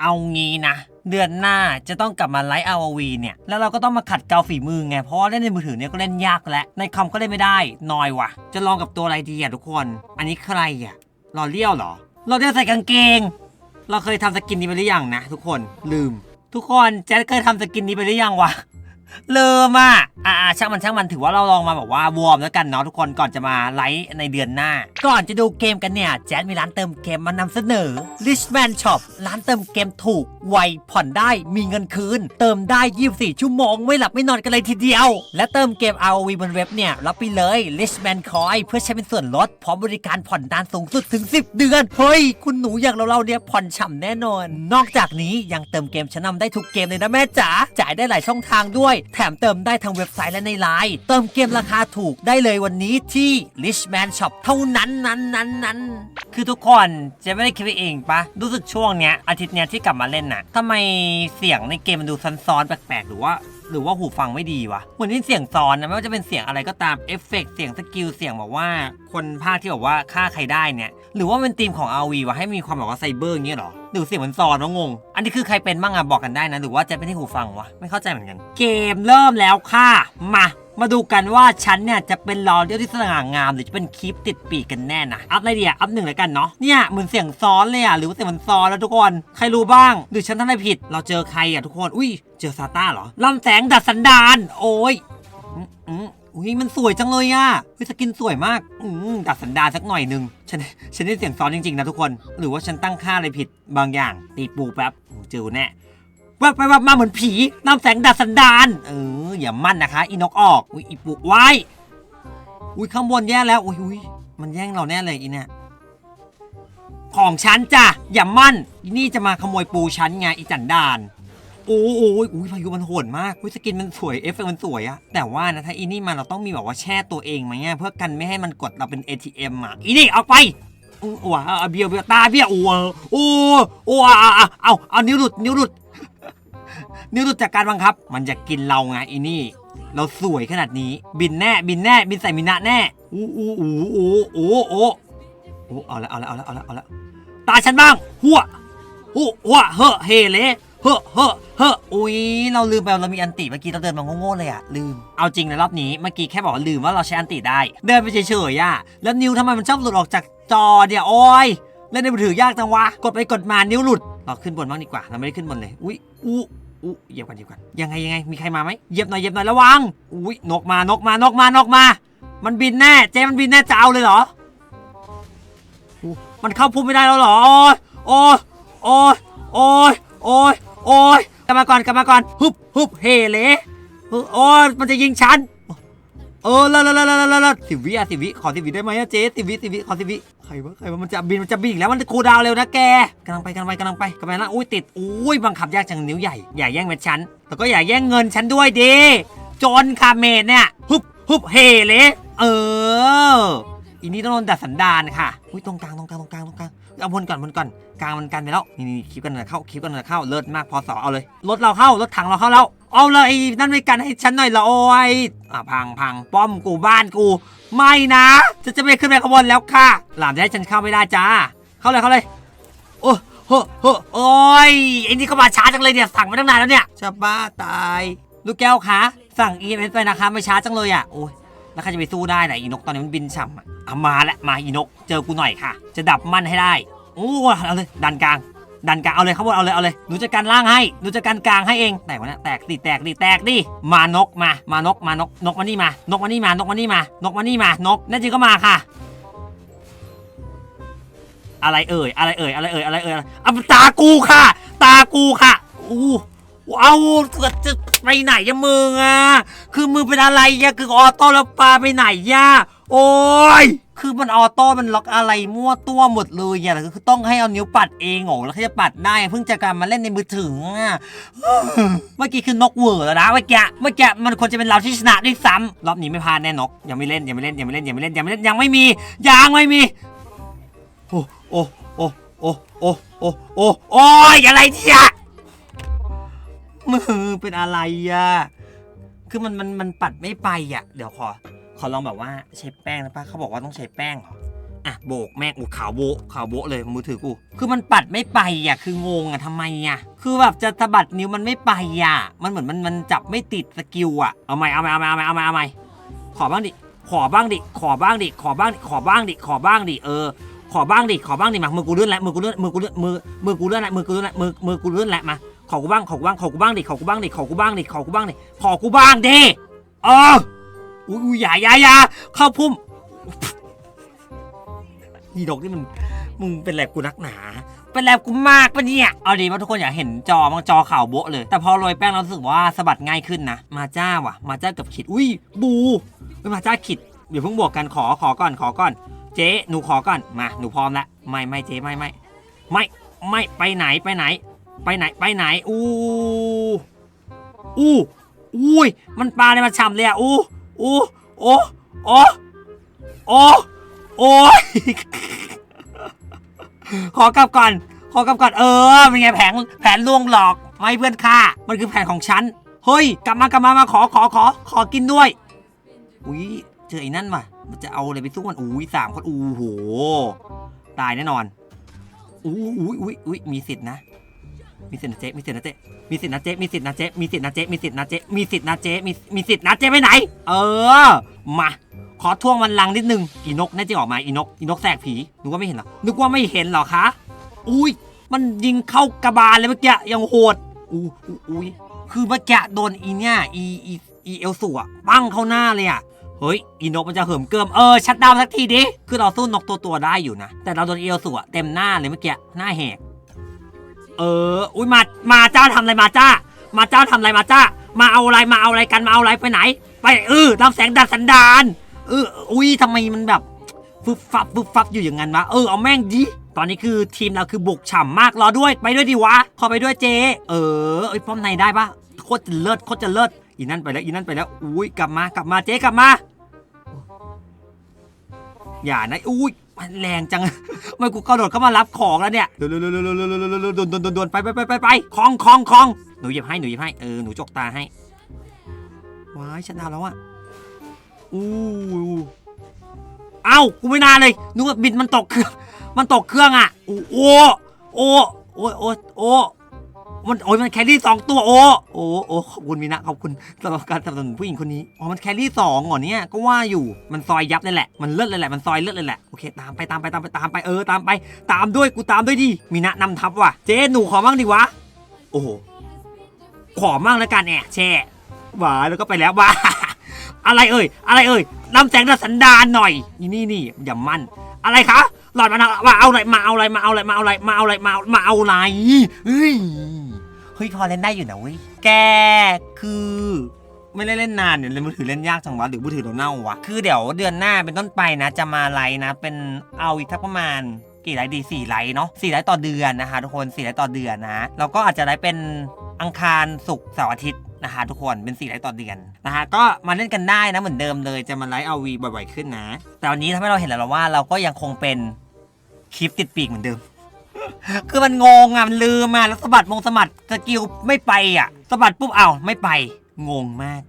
เอางี้นะ เดือนหน้าจะต้องกลับมาไลฟ์อวีเนี่ย แล้วเราก็ต้องมาขัดเกลาฝีมือไง เพราะว่าเล่นในมือถือเนี่ยก็เล่นยากแล้ว ในคอมก็เล่นไม่ได้นอยว่ะ จะลองกับตัวอะไรดีอะทุกคน อันนี้ใครอะรอเลี้ยวเหรอรอเลี้ยวใส่กางเกง เราเคยทำสกินนี้ไปหรือยังนะทุกคนลืม ทุกคนแจ๊ดเคยทำสกินนี้ไปหรือยังวะ เลิมอะอ่าช่างมันช่างมันถือว่าเราลองมาแบบว่าวอร์มแล้วกันเนาะทุกคนก่อนจะมาไลฟ์ในเดือนหน้า ก่อนจะดูเกมกันเนี่ย แจ๊ดมีร้านเติมเกมมานำเสนอ Richman Shop ร้านเติมเกมถูก ไวผ่อนได้มีเงินคืน เติมได้ 24 ชั่วโมง ไม่หลับไม่นอนกันเลยทีเดียว และเติมเกม ROV บนเว็บเนี่ยรับไปเลย Richman Coin เพื่อใช้เป็นส่วนลดพร้อมบริการผ่อนนานสูงสุดถึง 10 เดือนเฮ้ยคุณหนูอย่างเราเราเนี่ยผ่อนฉ่ำแน่นอน นอกจากนี้ยังเติมเกมชั้นนำได้ทุกเกมเลยนะแม่จ๋าจ่ายได้หลายช่องทางด้วยแถมเติมได้ทางเว็บไซต์และในไลน์เติมเกมราคาถูกได้เลยวันนี้ที่ Richman Shop เท่านั้นนั้นนั้นนั้นคือทุกคนจะไม่ได้คิดไปเองปะรู้สึกช่วงเนี้ยอาทิตย์เนี้ยที่กลับมาเล่นน่ะทำไมเสียงในเกมมันดูซ้อนๆแปลกๆหรือว่า หรือว่าหูฟังไม่ดีวะ เหมือนที่เสียงซ้อนนะไม่ว่าจะเป็นเสียงอะไรก็ตามเอฟเฟกต์เสียงสกิลเสียงแบบว่า คนภาคที่แบบว่าฆ่าใครได้เนี่ยหรือว่าเป็นธีมของ RV วะให้มีความแบบว่าไซเบอร์อย่างเงี้ยหรอหรือเสียงมันซ้อนวะงง อันนี้คือใครเป็นบ้างอะบอกกันได้นะหรือว่าจะเป็นที่หูฟังวะไม่เข้าใจเหมือนกัน เกมเริ่มแล้วค่ะมา มาดูกันว่าฉันเนี่ยจะเป็นรอเดียวที่สง่างามหรือจะเป็นคลิปติดปีกกันแน่นะอัพอะไรดีอะอัพหนึ่งเลยกันเนาะเนี่ยเหมือนเสียงซ้อนเลยอะหรือว่าเสียงมันซ้อนแล้วทุกคนใครรู้บ้าง หรือฉันทำอะไรผิด เราเจอใครอะทุกคนอุ้ยเจอซาต้าเหรอลำแสงดัดสันดานโอ้ยอืมอุ้ยมันสวยจังเลยอะเฮ้ยสกินสวยมาก อืมดัดสันดานสักหน่อยหนึ่งฉัน ฉันได้เสียงซ้อนจริงๆนะทุกคน หรือว่าฉันตั้งค่าอะไรผิดบางอย่าง ตีปูแป๊บเจอแน่ แว่าไปแว่ามาเหมือนผีนำแสงดัดสันดานเอออย่ามั่นนะคะอีนกออกอุ้ยอีปุไว้อุ้ยข้างบนแย่แล้วอุ้ยอุ้ยมันแย่งเราแน่เลยอีเนี่ยของฉันจ้ะอย่ามั่นอีนี่จะมาขโมยปูฉันไงอีจันดานโอ้โอ้ยอุ้ยพายุมันโหดมากอุ้ยสกินมันสวยเอฟเฟกต์มันสวยอะแต่ว่านะถ้าอีนี่มาเราต้องมีแบบว่าแช่ตัวเองไหมเนี่ยเพื่อกันไม่ให้มันกดเราเป็น ATM อะอีนี่ออกไปอ้วเอาเบียวเบียวตาเบี้ยวอ้วโอ้โอ้เอาเอาเอาเอานิ้วหลุดนิ้วหลุด นิ้วหลุดจากการบังคับ มันจะกินเราไงอีนี่ เราสวยขนาดนี้ บินแน่บินแน่บินใส่มินะแน่อู้อู้อู้อู้อู้อู้อู้เอาละเอาละเอาละเอาละเอาละตาฉันบ้างหัวหัวเฮเฮเลเฮ้อเฮ้อเฮ้ออุ้ย เราลืมไปเรามีอันติเมื่อกี้เราเดินมาโง่ๆเลยอะลืม เอาจริงนะรอบนี้เมื่อกี้แค่บอกว่าลืมว่าเราใช้อันติได้ เดินไปเฉยๆอะแล้วนิ้วทำไมมันชอบหลุดออกจากจอเดี๋ยวโอ้ยเล่นในมือถือยากจังวะ กดไปกดมานิ้วหลุด เราขึ้นบนบ้างดีกว่า เราไม่ได้ขึ้นบนเลย อุ้ยอู้ อู้เหยียบกันเหยียบกันยังไงยังไงมีใครมาไหมเหยียบหน่อยเหยียบหน่อยระวังอุ้ยนกมานกมานกมานกมา มันบินแน่เจ๊มันบินแน่จะเอาเลยเหรอมันเข้าพุ่มไม่ได้แล้วเหรอโอ้ยโอ้ยโอ้ยโอ้ยโอ้ยกลับมาก่อนกลับมาก่อนฮึบฮึบเฮเลโอ้ยมันจะยิงฉัน เออละละละละละละสิบวิอะสิบวิขอสิบวิได้ไหมอะเจ๊สิบวิสิบวิขอสิบวิใครวะใครวะมันจะบินมันจะบินอีกแล้วมันจะคูดาวเร็วนะแกกำลังไปกำลังไปกำลังไปกำลังไปนะอุ้ยติดอุ้ยบังคับยากจังนิ้วใหญ่อย่าแย่งเม็ดฉันแล้วก็อย่าแย่งเงินฉันด้วยดิจนคาเมดเนี่ยฮึบฮึบเฮเละเอออีนี้ต้องโดนดัดสันดานค่ะอุ้ยตรงกลางตรงกลางตรงกลางตรงกลาง เอาบนก่อนบนก่อนกลางมันกันไปแล้วนี่นี่คลิปกันเลยเข้าคลิปกันเลยเข้าเลิศมากพอสอเอาเลยรถเราเข้ารถถังเราเข้าแล้วเอาเลยนั่นไม่กันให้ฉันหน่อยละโอ้ยอะพังพังป้อมกูบ้านกู ไม่นะจะจะไม่ขึ้นไปขบวนแล้วค่ะ หลามจะให้ฉันเข้าไม่ได้จ้า เข้าเลยเข้าเลยโอ้โหโหโอ้ยไอ้นี่ก็มาช้าจังเลยเนี่ยสั่งมาตั้งนานแล้วเนี่ยจะบ้าตายลูกแก้วคะสั่ง EMS ไปนะคะไม่ช้าจังเลยอะโอ้ยแล้วใครจะไปสู้ได้ไหนอีนกตอนนี้มันบินฉ่ำอะ อามาแล้วมาอีนก เจอกูหน่อยค่ะ จะดับมันให้ได้ โอ้เอาเลยดันกลาง ดันกลางเอาเลยข้างบนเอาเลยเอาเลยหนูจัดการล่างให้หนูจัดการกลางให้เองแตกวะเนี่ยแตกดิแตกดิแตกดิมานกมามานกมานกนกมานี่มานกมานี่มานกมานี่มานกมานี่มานกแน่จริงก็มาค่ะ อะไรเอ่ยอะไรเอ่ยอะไรเอ่ยอะไรเอ่ยเอาตากูค่ะ ตากูค่ะอู้เอาเกือบจะไปไหนยะมึงอะคือมึงเป็นอะไรยะคือออโต้แล้วปลาไปไหนยะ โอ้ย คือมันออโต้ มันล็อกอะไรมั่วตัวหมดเลยอะคือต้องให้เอานิ้วปัดเองโง่แล้วเขาจะปัดได้ เพิ่งจะกลับมาเล่นในมือถืออะเมื่อกี้คือนกเวอแล้วนะ เมื่อกี้ เมื่อกี้มันควรจะเป็นเราที่ชนะด้วยซ้ำรอบนี้ไม่พลาดแน่นก ยังไม่เล่น ยังไม่เล่น ยังไม่เล่น ยังไม่เล่น ยังไม่เล่น ยังไม่มี ยังไม่มี โอ้โอ้โอ้โอ้โอ้โอ้โอ้โอ้ยอะไรเนี่ยมือเป็นอะไรอะ คือมันมันมันปัดไม่ไปอะ เดี๋ยวขอ ขอลองแบบว่าใช้แป้งนะป้าเขาบอกว่าต้องใช้แป้งเหรออะโบกแม่งอูขาวโบะขาวโบะเลยมือถือกู คือมันปัดไม่ไปอะคืองงอะทำไมอะคือแบบจะสะบัดนิ้วมันไม่ไปอะมันเหมือนมันมันจับไม่ติดสกิลอะเอาใหม่เอาใหม่เอาใหม่เอาใหม่เอาใหม่เอาใหม่ขอบ้างดิขอบ้างดิขอบ้างดิขอบ้างดิขอบ้างดิขอบ้างดิเออขอบ้างดิขอบ้างดิมามือกูเลื่อนแล้วมือกูเลื่อนมือกูเลื่อนมือมือกูเลื่อนแล้วมือกูเลื่อนแล้วมือมือกูเลื่อนแล้วมาขอกูบ้างขอกูบ้างขอกูบ้างดิขอกูบ้างดิขอกูบ้างดิขอกูบ้างดิขอกูบ้างดิเออ อุ้ยอย่าอย่าอย่าเข้าพุ่มนี่ดอกนี่มันมึงเป็นแลบกูนักหนา เป็นแลบกูมากปะเนี่ย เอาดีว่าทุกคนอยากเห็นจอมันจอข่าวโบะเลย แต่พอโรยแป้งแล้วรู้สึกว่าสะบัดง่ายขึ้นนะ มาจ้าว่ะ มาจ้ากับขิด อุ้ยบูเฮ้ยมาจ้าขิด เดี๋ยวเพิ่งบวกกันขอขอก่อนขอก่อน เจ๊หนูขอก่อน มาหนูพร้อมล้วไม่ไม่เจ๊ไม่ไม่ไม่ไม่ไปไหนไปไหน ไปไหนไปไหน อู้อู้อุ้ยมันปลาอะไรมาฉ่ำเลยอะอู้ อู้โอ้โอ้โอ้โอ้ยขอกลับก่อน ขอกลับก่อน เออ เป็นไงแผนแผนลวงหลอกไม่เพื่อนฆ่า มันคือแผนของฉัน เฮ้ย กลับมากลับมามาขอขอขอขอกินด้วย อุ้ยเจอไอ้นั่นว่ะ มันจะเอาอะไรไปสู้มันอุ้ยสามคนอู้โห ตายแน่นอนอู้อุ้ยอุ้ยอุ้ยมีสิทธินะ มีสิทธิ์นะเจ๊มีสิทธิ์นะเจ๊มีสิทธิ์นะเจ๊มีสิทธิ์นะเจ๊มีสิทธิ์นะเจ๊มีสิทธินะเจ๊มีสิทธินะเจ๊มีมีสิทธิ์นะเจ๊ไปไหน เออ มา ขอท่วงมันลังนิดนึงอีนกแน่จริงออกมาอีนกอีนกแสกผีนึกว่าไม่เห็นหรอนึกว่าไม่เห็นหรอคะอุ้ยมันยิงเข้ากระบาลเลยเมื่อกี้ยังโหดอู้อู้อุ้ยคือเมื่อกี้โดนอีเนี่ยอีอีอีเอลสูอะปั้งเข้าหน้าเลยอะเฮ้ยอีนกมันจะเหิมเกิมเออชัดดาวสักทีดิคือเราสู้นกตัวตัวได้อยู่นะ แต่เราโดนเอลสูอะเต็มหน้าเลยเมื่อกี้หน้าแหก เออ อุ้ยมา มาจ้าทำอะไรมาจ้า มาจ้าทำอะไรมาจ้า มาเอาอะไรมาเอาอะไรกันมาเอาอะไรไปไหน ไปเออลำแสงดัดสันดานเอออุ้ยทำไมมันแบบฟึบฟับฟึบฟับอยู่อย่างนั้นวะเออเอาแม่งดิตอนนี้คือทีมเราคือบุกฉ่ำมากรอด้วยไปด้วยดิวะขอไปด้วยเจ เออเอ้ป้อมในได้ปะโคตรจะเลิศโคตรจะเลิศอีนั่นไปแล้วอีนั่นไปแล้วอุ้ยกลับมากลับมาเจกลับมาอย่านะอุ้ย แรงจัง ไม่กูกระโดดเข้ามารับของแล้วเนี่ยดโดนโดนโดนไปไปไปไปไปคลองคลองคลองหนูหยิบให้หนูหยิบให้เออหนูจกตาให้ว้ายฉันดาวแล้วอะอู้เอ้ากูไม่นานเลยหนูกว่าบินมันตกเครื่องมันตกเครื่องอะโอ้โอ้โอ้โอ้โอ้ มันโอ้ยมันแครี่สองตัวโอ้โอ้โอ้ขอบคุณมีนะขอบคุณสำหรับการสนับสนุนผู้หญิงคนนี้อ๋อมันแครี่สองเหรอเนี่ยก็ว่าอยู่มันซอยยับเลยแหละมันเลิศเลยแหละมันซอยเลิศเลยแหละโอเคตามไปตามไปตามไปตามไปเออตามไป ตามด้วยกูตามด้วยดิมีนะนำทัพว่ะเจ๊หนูขอบ้างดิวะโอ้โหขอบ้างแล้วกันแอะแช่หวาแล้วก็ไปแล้วว้าอะไรเอ่ยอะไรเอ่ยลำแสงดัสันดานหน่อยนี่นี่นี่อย่ามั่น อะไรคะหลอดมาเอามาเอาอะไรมาเอาอะไรมาเอาอะไรมาเอาอะไรมาเอาอะไรมาเอาอะไรเฮ้ย ฮ้ยพอเล่นได้อยู่นะเว้ยแกคือ ไม่ได้เล่นนานเนี่ยเล่นมือถือเล่นยากจังวะหรือมือถือเราเน่าวะคือเดี๋ยวเดือนหน้าเป็นต้นไปนะ จะมาไลฟ์นะ เป็นเอาอีกทักประมาณกี่ไลฟ์ดีสี่ไลฟ์เนาะสี่ไลฟ์ต่อเดือนนะคะทุกคนสี่ไลฟ์ต่อเดือนนะแล้วก็อาจจะไลฟ์เป็นอังคารศุกร์เสาร์อาทิตย์นะคะทุกคนเป็นสี่ไลฟ์ต่อเดือนนะคะก็มาเล่นกันได้นะเหมือนเดิมเลยจะมาไลฟ์เอาวีบ่อยๆขึ้นนะ แต่วันนี้ทำให้เราเห็นแล้วว่าเราก็ยังคงเป็นคลิปติดปีกเหมือนเดิม คือมันงงอะมันลืมมาแล้วสะบัดมงสะบัดสกิลไม่ไปอะสะบัดปุ๊บเอ้าไม่ไป งงมาก